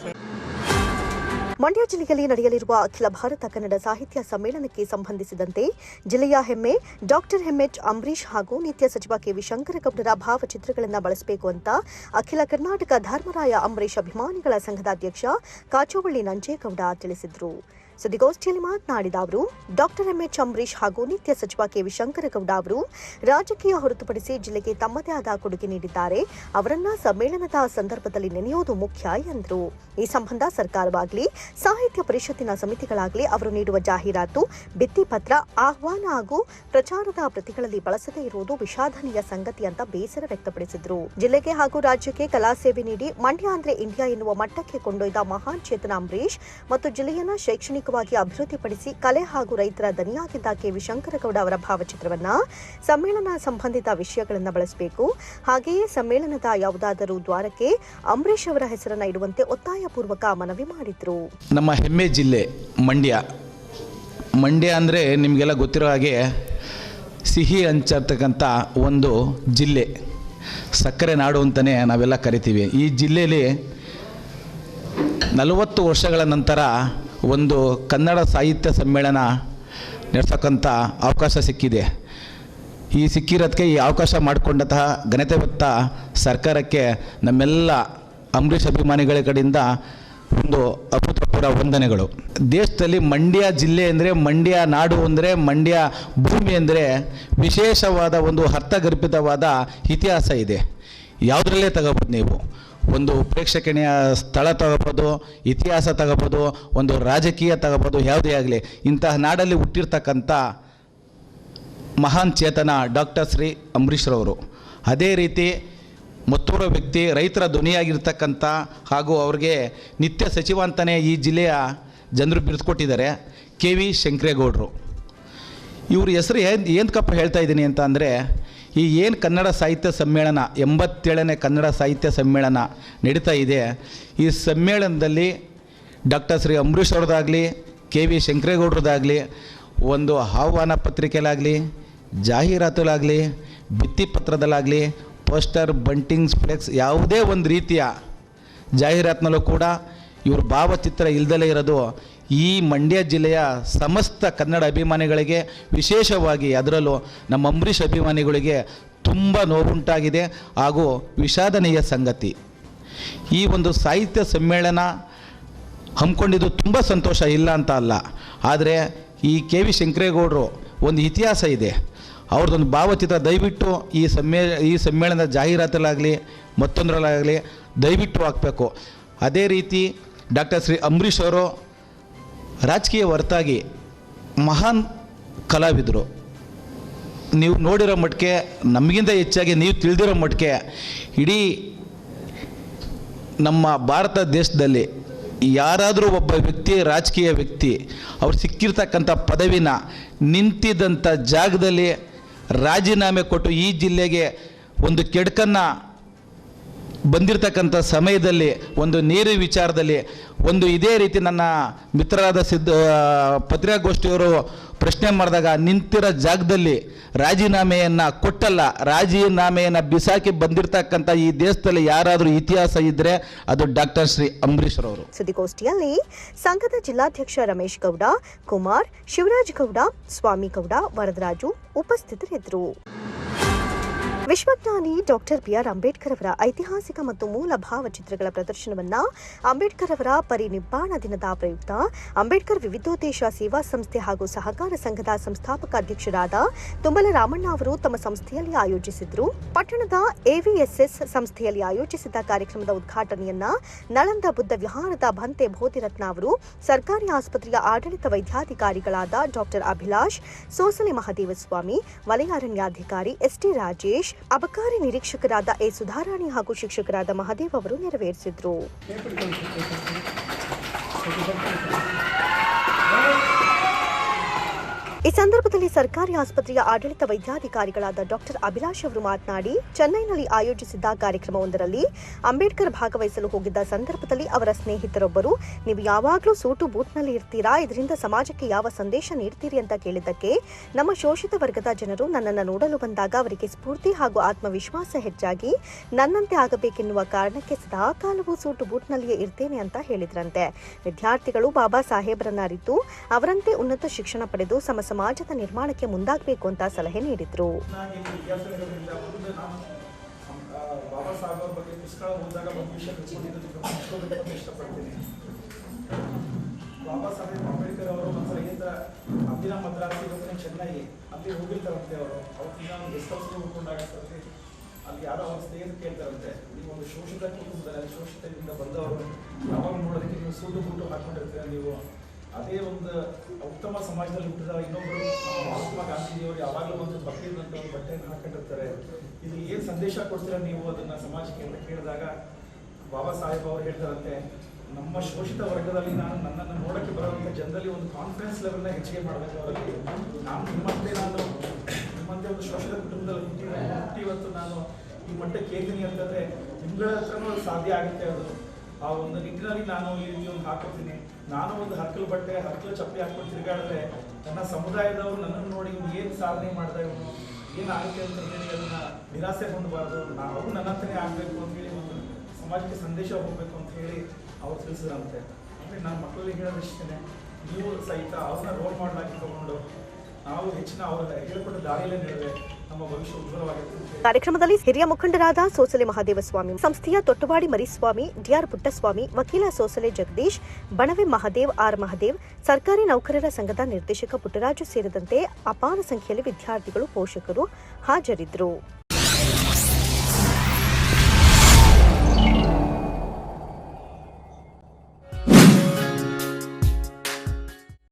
ಮಂಡ್ಯ ಜಿಲ್ಲೆಯಲ್ಲಿ ನಡೆಯಲಿರುವ ಅಖಿಲ ಭಾರತ ಕನ್ನಡ ಸಾಹಿತ್ಯ ಸಮ್ಮೇಳನಕ್ಕೆ ಸಂಬಂಧಿಸಿದಂತೆ ಜಿಲ್ಲೆಯ ಹೆಮ್ಮೆ, ಡಾಕ್ಟರ್ ಹೆಮ್ಮೆಟ್ ಅಂಬರೀಷ್ ಹಾಗೂ ನಿತ್ಯ ಸಚಿವ ಕೆವಿ ಶಂಕರಗೌಡರ ಭಾವಚಿತ್ರಗಳನ್ನು ಬಳಸಬೇಕು ಅಂತ ಅಖಿಲ ಕರ್ನಾಟಕ ಧರ್ಮರಾಯ ಅಂಬರೀಷ್ ಅಭಿಮಾನಿಗಳ ಸಂಘದ ಅಧ್ಯಕ್ಷ ಕಾಚೋವಳ್ಳಿ ನಂಜೇಗೌಡ ತಿಳಿಸಿದರು. ಸುದ್ದಿಗೋಷ್ಠಿಯಲ್ಲಿ ಮಾತನಾಡಿದ ಅವರು, ಡಾಕ್ಟರ್ ಎಂಎಚ್ ಅಂಬರೀಷ್ ಹಾಗೂ ನಿತ್ಯ ಸಚಿವ ಕೆವಿ ಶಂಕರಗೌಡ ಅವರು ರಾಜಕೀಯ ಹೊರತುಪಡಿಸಿ ಜಿಲ್ಲೆಗೆ ತಮ್ಮದೇ ಆದ ಕೊಡುಗೆ ನೀಡಿದ್ದಾರೆ. ಅವರನ್ನ ಸಮ್ಮೇಳನದ ಸಂದರ್ಭದಲ್ಲಿ ನೆನೆಯುವುದು ಮುಖ್ಯ ಎಂದರು. ಈ ಸಂಬಂಧ ಸರ್ಕಾರವಾಗಲಿ, ಸಾಹಿತ್ಯ ಪರಿಷತ್ತಿನ ಸಮಿತಿಗಳಾಗಲಿ ಅವರು ನೀಡುವ ಜಾಹೀರಾತು ಭಿತ್ತಿಪತ್ರ ಆಹ್ವಾನ ಹಾಗೂ ಪ್ರಚಾರದ ಪ್ರತಿಗಳಲ್ಲಿ ಬಳಸದೇ ಇರುವುದು ವಿಷಾದನೀಯ ಸಂಗತಿ ಅಂತ ಬೇಸರ ವ್ಯಕ್ತಪಡಿಸಿದರು. ಜಿಲ್ಲೆಗೆ ಹಾಗೂ ರಾಜ್ಯಕ್ಕೆ ಕಲಾ ಸೇವೆ ನೀಡಿ ಮಂಡ್ಯ ಅಂದ್ರೆ ಇಂಡಿಯಾ ಎನ್ನುವ ಮಟ್ಟಕ್ಕೆ ಕೊಂಡೊಯ್ದ ಮಹಾನ್ ಚೇತನ ಅಂಬರೀಷ್ ಮತ್ತು ಜಿಲ್ಲೆಯನ್ನ ಶೈಕ್ಷಣಿಕವಾಗಿ ಅಭಿವೃದ್ಧಿಪಡಿಸಿ ಕಲೆ ಹಾಗೂ ರೈತರ ದನಿಯಾಗಿದ್ದ ಕೆವಿ ಶಂಕರಗೌಡ ಅವರ ಭಾವಚಿತ್ರವನ್ನ ಸಮ್ಮೇಳನ ಸಂಬಂಧಿತ ವಿಷಯಗಳನ್ನು ಬಳಸಬೇಕು. ಹಾಗೆಯೇ ಸಮ್ಮೇಳನದ ಯಾವುದಾದರೂ ದ್ವಾರಕ್ಕೆ ಅಂಬರೀಶ್ ಅವರ ಹೆಸರನ್ನ ಇಡುವಂತೆ ಒತ್ತಾಯಪೂರ್ವಕ ಮನವಿ ಮಾಡಿದ್ರು. ನಮ್ಮ ಹೆಮ್ಮೆ ಜಿಲ್ಲೆ ಮಂಡ್ಯ. ಮಂಡ್ಯ ಅಂದರೆ ನಿಮಗೆಲ್ಲ ಗೊತ್ತಿರೋ ಹಾಗೆ ಸಿಹಿ ಹಂಚರ್ತಕ್ಕಂಥ ಒಂದು ಜಿಲ್ಲೆ. ಸಕ್ಕರೆ ನಾಡು ಅಂತಲೇ ನಾವೆಲ್ಲ ಕರಿತೀವಿ. ಈ ಜಿಲ್ಲೆಯಲ್ಲಿ ನಲವತ್ತು ವರ್ಷಗಳ ನಂತರ ಒಂದು ಕನ್ನಡ ಸಾಹಿತ್ಯ ಸಮ್ಮೇಳನ ನಡೆಸ್ತಕ್ಕಂಥ ಅವಕಾಶ ಸಿಕ್ಕಿದೆ. ಈ ಸಿಕ್ಕಿರೋದಕ್ಕೆ ಈ ಅವಕಾಶ ಮಾಡಿಕೊಂಡಂತಹ ಘನತೆವತ್ತ ಸರ್ಕಾರಕ್ಕೆ ನಮ್ಮೆಲ್ಲ ಅಂಬರೀಷ್ ಅಭಿಮಾನಿಗಳ ಕಡೆಯಿಂದ ಒಂದು ಅಭೂತಪೂರ್ವ ವಂದನೆಗಳು. ದೇಶದಲ್ಲಿ ಮಂಡ್ಯ ಜಿಲ್ಲೆ ಅಂದರೆ ಮಂಡ್ಯ ನಾಡು ಅಂದರೆ ಮಂಡ್ಯ ಭೂಮಿ ಅಂದರೆ ವಿಶೇಷವಾದ ಒಂದು ಅರ್ಥಗರ್ಭಿತವಾದ ಇತಿಹಾಸ ಇದೆ. ಯಾವುದರಲ್ಲೇ ತಗೋಬೋದು ನೀವು. ಒಂದು ಪ್ರೇಕ್ಷಕಣೀಯ ಸ್ಥಳ ತಗೋಬೋದು, ಇತಿಹಾಸ ತಗೋಬೋದು, ಒಂದು ರಾಜಕೀಯ ತಗೋಬೋದು, ಯಾವುದೇ ಆಗಲಿ, ಇಂತಹ ನಾಡಲ್ಲಿ ಹುಟ್ಟಿರ್ತಕ್ಕಂಥ ಮಹಾನ್ ಚೇತನ ಡಾಕ್ಟರ್ ಶ್ರೀ ಅಂಬರೀಷ್ರವರು ಅದೇ ರೀತಿ ಮತ್ತೂರು ವ್ಯಕ್ತಿ, ರೈತರ ಧ್ವನಿಯಾಗಿರ್ತಕ್ಕಂಥ ಹಾಗೂ ಅವ್ರಿಗೆ ನಿತ್ಯ ಸಚಿವ ಅಂತಲೇ ಈ ಜಿಲ್ಲೆಯ ಜನರು ಬಿಡಿಸ್ಕೊಟ್ಟಿದ್ದಾರೆ ಕೆ ವಿ ಶಂಕರೇಗೌಡರು. ಇವ್ರ ಹೆಸರು ಏನು ಏನಕ್ಕಪ್ಪ ಹೇಳ್ತಾ ಇದ್ದೀನಿ ಅಂತ ಅಂದರೆ ಈ ಏನು ಕನ್ನಡ ಸಾಹಿತ್ಯ ಸಮ್ಮೇಳನ, ಎಂಬತ್ತೇಳನೇ ಕನ್ನಡ ಸಾಹಿತ್ಯ ಸಮ್ಮೇಳನ ನಡೀತಾ ಇದೆ, ಈ ಸಮ್ಮೇಳನದಲ್ಲಿ ಡಾಕ್ಟರ್ ಶ್ರೀ ಅಂಬರೀಷ್ ಅವ್ರದ್ದಾಗಲಿ, ಕೆ ವಿ ಶಂಕರೇಗೌಡ್ರದ್ದಾಗಲಿ, ಒಂದು ಆಹ್ವಾನ ಪತ್ರಿಕೆಲಾಗಲಿ ಜಾಹೀರಾತುಲಾಗಲಿ ಭಿತ್ತಿಪತ್ರದಲ್ಲಾಗಲಿ ಪೋಸ್ಟರ್ ಬಂಟಿಂಗ್ಸ್ ಫ್ಲೆಕ್ಸ್ ಯಾವುದೇ ಒಂದು ರೀತಿಯ ಜಾಹೀರಾತಿನಲ್ಲೂ ಕೂಡ ಇವ್ರ ಭಾವಚಿತ್ರ ಇಲ್ದಲೇ ಇರೋದು ಈ ಮಂಡ್ಯ ಜಿಲ್ಲೆಯ ಸಮಸ್ತ ಕನ್ನಡ ಅಭಿಮಾನಿಗಳಿಗೆ ವಿಶೇಷವಾಗಿ ಅದರಲ್ಲೂ ನಮ್ಮ ಅಂಬರೀಷ್ ಅಭಿಮಾನಿಗಳಿಗೆ ತುಂಬ ನೋವುಂಟಾಗಿದೆ ಹಾಗೂ ವಿಷಾದನೀಯ ಸಂಗತಿ. ಈ ಒಂದು ಸಾಹಿತ್ಯ ಸಮ್ಮೇಳನ ಹಮ್ಮಿಕೊಂಡಿದ್ದು ತುಂಬ ಸಂತೋಷ, ಇಲ್ಲ ಅಂತ ಅಲ್ಲ. ಆದರೆ ಈ ಕೆ ವಿ ಶಂಕರೇಗೌಡರು ಒಂದು ಇತಿಹಾಸ ಇದೆ. ಅವ್ರದ್ದೊಂದು ಭಾವಚಿತ್ರ, ದಯವಿಟ್ಟು ಈ ಸಮ್ಮೇ, ಈ ಸಮ್ಮೇಳನದ ಜಾಹೀರಾತಲ್ಲಾಗಲಿ, ಮತ್ತೊಂದರಲ್ಲಾಗಲಿ ದಯವಿಟ್ಟು ಹಾಕಬೇಕು. ಅದೇ ರೀತಿ ಡಾಕ್ಟರ್ ಶ್ರೀ ಅಂಬರೀಷ್ ಅವರು ರಾಜಕೀಯ ಹೊರತಾಗಿ ಮಹಾನ್ ಕಲಾವಿದರು. ನೀವು ನೋಡಿರೋ ಮಟ್ಟಿಗೆ ನಮಗಿಂತ ಹೆಚ್ಚಾಗಿ ನೀವು ತಿಳಿದಿರೋ ಮಟ್ಟಿಗೆ ಇಡೀ ನಮ್ಮ ಭಾರತ ದೇಶದಲ್ಲಿ ಯಾರಾದರೂ ಒಬ್ಬ ವ್ಯಕ್ತಿ, ರಾಜಕೀಯ ವ್ಯಕ್ತಿ, ಅವ್ರು ಸಿಕ್ಕಿರ್ತಕ್ಕಂಥ ಪದವಿನ ನಿಂತಿದ್ದಂಥ ಜಾಗದಲ್ಲಿ ರಾಜೀನಾಮೆ ಕೊಟ್ಟು ಈ ಜಿಲ್ಲೆಗೆ ಒಂದು ಕೆಡಕನ್ನು ಬಂದಿರತಕ್ಕಂಥ ಸಮಯದಲ್ಲಿ, ಒಂದು ನೀರು ವಿಚಾರದಲ್ಲಿ, ಒಂದು ಇದೇ ರೀತಿ ನನ್ನ ಮಿತ್ರರಾದ ಸಿದ್ಧ ಪತ್ರಿಕಾಗೋಷ್ಠಿಯವರು ಪ್ರಶ್ನೆ ಮಾಡಿದಾಗ, ನಿಂತಿರೋ ಜಾಗದಲ್ಲಿ ರಾಜೀನಾಮೆಯನ್ನು ಕೊಟ್ಟಲ್ಲ. ರಾಜೀನಾಮೆಯನ್ನು ಬಿಸಾಕಿ ಬಂದಿರತಕ್ಕಂಥ ಈ ದೇಶದಲ್ಲಿ ಯಾರಾದರೂ ಇತಿಹಾಸ ಇದ್ದರೆ ಅದು ಡಾಕ್ಟರ್ ಶ್ರೀ ಅಂಬರೀಷ್ರವರು ಸುದ್ದಿಗೋಷ್ಠಿಯಲ್ಲಿ ಸಂಘದ ಜಿಲ್ಲಾಧ್ಯಕ್ಷ ರಮೇಶ್ ಗೌಡ, ಕುಮಾರ್ ಶಿವರಾಜ್ ಗೌಡ, ಸ್ವಾಮಿ ಗೌಡ, ವರದರಾಜು ಉಪಸ್ಥಿತರಿದ್ದರು. ವಿಶ್ವಜ್ಞಾನಿ ಡಾಕ್ಟರ್ ಬಿಆರ್ ಅಂಬೇಡ್ಕರ್ ಅವರ ಐತಿಹಾಸಿಕ ಮತ್ತು ಮೂಲ ಭಾವಚಿತ್ರಗಳ ಪ್ರದರ್ಶನವನ್ನ ಅಂಬೇಡ್ಕರ್ ಅವರ ಪರಿನಿಬ್ಬಾಣ ದಿನದ ಪ್ರಯುಕ್ತ ಅಂಬೇಡ್ಕರ್ ವಿವಿಧೋದ್ದೇಶ ಸೇವಾ ಸಂಸ್ಥೆ ಹಾಗೂ ಸಹಕಾರ ಸಂಘದ ಸಂಸ್ಥಾಪಕ ಅಧ್ಯಕ್ಷರಾದ ತುಂಬಲ ರಾಮಣ್ಣ ಅವರು ತಮ್ಮ ಸಂಸ್ಥೆಯಲ್ಲಿ ಆಯೋಜಿಸಿದ್ರು. ಪಟ್ಟಣದ ಎವಿಎಸ್ಎಸ್ ಸಂಸ್ಥೆಯಲ್ಲಿ ಆಯೋಜಿಸಿದ್ದ ಕಾರ್ಯಕ್ರಮದ ಉದ್ಘಾಟನೆಯನ್ನ ನಳಂದ ಬುದ್ಧ ವಿಹಾರದ ಭಂತೆ ಬೋಧಿರತ್ನ ಅವರು, ಸರ್ಕಾರಿ ಆಸ್ಪತ್ರೆಯ ಆಡಳಿತ ವೈದ್ಯಾಧಿಕಾರಿಗಳಾದ ಡಾಕ್ಟರ್ ಅಭಿಲಾಷ್, ಸೋಸಲೆ ಮಹದೇವಸ್ವಾಮಿ, ವಲಯ ಅರಣ್ಯಾಧಿಕಾರಿ ಎಸ್ಟಿ ರಾಜೇಶ್ ಅಬಕಾರಿ ನಿರೀಕ್ಷಕರಾದ ಎ ಸುಧಾರಾಣಿ ಹಾಗೂ ಶಿಕ್ಷಕರಾದ ಮಹದೇವ್ ಅವರು ನೆರವೇರಿಸಿದ್ರು. ಈ ಸಂದರ್ಭದಲ್ಲಿ ಸರ್ಕಾರಿ ಆಸ್ಪತ್ರೆಯ ಆಡಳಿತ ವೈದ್ಯಾಧಿಕಾರಿಗಳಾದ ಡಾಕ್ಟರ್ ಅಭಿಲಾಷ್ ಅವರು ಮಾತನಾಡಿ, ಚೆನ್ನೈನಲ್ಲಿ ಆಯೋಜಿಸಿದ್ದ ಕಾರ್ಯಕ್ರಮವೊಂದರಲ್ಲಿ ಅಂಬೇಡ್ಕರ್ ಭಾಗವಹಿಸಲು ಹೋಗಿದ್ದ ಸಂದರ್ಭದಲ್ಲಿ ಅವರ ಸ್ನೇಹಿತರೊಬ್ಬರು, ನೀವು ಯಾವಾಗಲೂ ಸೂಟು ಬೂತ್ನಲ್ಲಿ ಇರ್ತೀರಾ? ಇದರಿಂದ ಸಮಾಜಕ್ಕೆ ಯಾವ ಸಂದೇಶ ನೀಡ್ತೀರಿ? ಅಂತ ಕೇಳಿದ್ದಕ್ಕೆ, ನಮ್ಮ ಶೋಷಿತ ವರ್ಗದ ಜನರು ನನ್ನನ್ನು ನೋಡಲು ಬಂದಾಗ ಅವರಿಗೆ ಸ್ಫೂರ್ತಿ ಹಾಗೂ ಆತ್ಮವಿಶ್ವಾಸ ಹೆಚ್ಚಾಗಿ, ನನ್ನಂತೆ ಆಗಬೇಕೆನ್ನುವ ಕಾರಣಕ್ಕೆ ಸದಾ ಕಾಲವೂ ಸೂಟು ಬೂಟ್ನಲ್ಲಿಯೇ ಇರ್ತೇನೆ ಅಂತ ಹೇಳಿದ್ರಂತೆ. ವಿದ್ಯಾರ್ಥಿಗಳು ಬಾಬಾ ಸಾಹೇಬರನ್ನ ಅರಿತು, ಅವರಂತೆ ಉನ್ನತ ಶಿಕ್ಷಣ ಪಡೆದು ಸಮ ಸಮಾಜದ ನಿರ್ಮಾಣಕ್ಕೆ ಮುಂದಾಗಬೇಕು ಅಂತ ಸಲಹೆ ನೀಡಿದ್ರು. ಬಾಬಾ ಸಾಹೇಬ್ ಬಗ್ಗೆ ಒಂದು ಅಬ್ದಿನ ಮದ್ರಾಸಿ ಚೆನ್ನೈ ಅಲ್ಲಿ ಹೋಗಿರ್ತಾರಂತೆ ಅವರು ಒಂದು ಗೆಸ್ಟ್ ಹೋಗ್ಕೊಂಡಾಗ ಅಲ್ಲಿ ಯಾರೋ ಅವ್ರ ಸ್ನೇಹಿತರು ಕೇಳ್ತಾರಂತೆ ನೀವು ಒಂದು ಶೋಷಿತ ಕುಟುಂಬದಲ್ಲಿ ಶೋಷಿತದಿಂದ ಬಂದವರು ಯಾವಾಗ ನೋಡೋದಕ್ಕೆ ನೀವು ಸೂದು ಬೂಟು ಹಾಕೊಂಡಿರ್ತೀರ ನೀವು ಅದೇ ಒಂದು ಉತ್ತಮ ಸಮಾಜದಲ್ಲಿ ಹುಟ್ಟಿದ ಇನ್ನೊಬ್ಬರು ಮಹಾತ್ಮ ಗಾಂಧೀಜಿಯವರು ಯಾವಾಗಲೂ ಒಂದು ಬಕ್ರೀದಂತ ಒಂದು ಬಟ್ಟೆಯನ್ನು ಹಾಕೊಂಡಿರ್ತಾರೆ. ಇದು ಏನು ಸಂದೇಶ ಕೊಡ್ತೀರಾ ನೀವು ಅದನ್ನ ಸಮಾಜಕ್ಕೆ ಅಂತ ಕೇಳಿದಾಗ ಬಾಬಾ ಸಾಹೇಬ್ ಅವರು ಹೇಳ್ತಾರಂತೆ, ನಮ್ಮ ಶೋಷಿತ ವರ್ಗದಲ್ಲಿ ನಾನು ನನ್ನನ್ನು ನೋಡಕ್ಕೆ ಬರುವಂಥ ಜನರಲ್ಲಿ ಒಂದು ಕಾನ್ಫಿಡೆನ್ಸ್ ಲೆವೆಲ್ನ ಹೆಚ್ಚಿಗೆ ಮಾಡಬೇಕು ಅವರಲ್ಲಿ. ನಾನು ನಿಮ್ಮಂತೆ ನಾನು, ನಿಮ್ಮಂತೆ ಒಂದು ಶೋಷಿತ ಕುಟುಂಬದಲ್ಲಿ ಹುಟ್ಟಿದ ಹುಟ್ಟಿ ಇವತ್ತು ನಾನು ಈ ಮಟ್ಟಕ್ಕೆ ಕೇಳ್ತೀನಿ ಅಂತಂದ್ರೆ ನಿಮ್ಗಳ ಹತ್ರನೂ ಸಾಧ್ಯ ಆಗುತ್ತೆ ಅದು. ಆ ಒಂದು ನಿಟ್ಟಿನಲ್ಲಿ ನಾನು ಇಲ್ಲಿ ಒಂದು ಹಾಕೋತೀನಿ ನಾನು ಒಂದು ಹಕ್ಕಲು ಬಟ್ಟೆ ಹಕ್ಕಲು ಚಪ್ಪಲಿ ಹಾಕೊಂಡು ತಿರುಗಾಡಿದ್ರೆ ನನ್ನ ಸಮುದಾಯದವರು ನನ್ನನ್ನು ನೋಡಿ ಏನು ಸಾಧನೆ ಮಾಡ್ದ ಇವನು ಏನಾಗುತ್ತೆ ಅಂತ ಹೇಳಿ ಅದನ್ನ ನಿರಾಸೆ ಹೊಂದಬಾರ್ದು. ನಾವು ಹತ್ರನೇ ಆಗಬೇಕು ಅಂತ ಹೇಳಿ ಒಂದು ಸಮಾಜಕ್ಕೆ ಸಂದೇಶ ಹೋಗಬೇಕು ಅಂತ ಹೇಳಿ ಅವ್ರು ತಿಳಿಸಿದಂತೆ ಅಂದರೆ ನಾನು ಮಕ್ಕಳಿಗೆ ಹೇಳೋದಿಷ್ಟೇ ನೀವು ಸಹಿತ ಅವ್ರನ್ನ ರೋಲ್ ಮಾಡಲಾಗಿ ತಗೊಂಡು ನಾವು ಹೆಚ್ಚಿನ ಅವರ ಹೇಳ್ಕೊಟ್ಟ ದಾರಿಯಲ್ಲೇ ನಡೆದ್ರೆ ಕಾರ್ಯಕ್ರಮದಲ್ಲಿ ಹಿರಿಯ ಮುಖಂಡರಾದ ಸೋಸಲೆ ಮಹಾದೇವಸ್ವಾಮಿ, ಸಂಸ್ಥೆಯ ತೊಟ್ಟವಾಡಿ ಮರಿಸ್ವಾಮಿ, ಡಿಆರ್ ಪುಟ್ಟಸ್ವಾಮಿ, ವಕೀಲ ಸೋಸಲೆ ಜಗದೀಶ್, ಬಣವೆ ಮಹಾದೇವ್, ಆರ್. ಮಹಾದೇವ್, ಸರ್ಕಾರಿ ನೌಕರರ ಸಂಘದ ನಿರ್ದೇಶಕ ಪುಟ್ಟರಾಜು ಸೇರಿದಂತೆ ಅಪಾರ ಸಂಖ್ಯೆಯಲ್ಲಿ ವಿದ್ಯಾರ್ಥಿಗಳು ಪೋಷಕರು ಹಾಜರಿದ್ದರು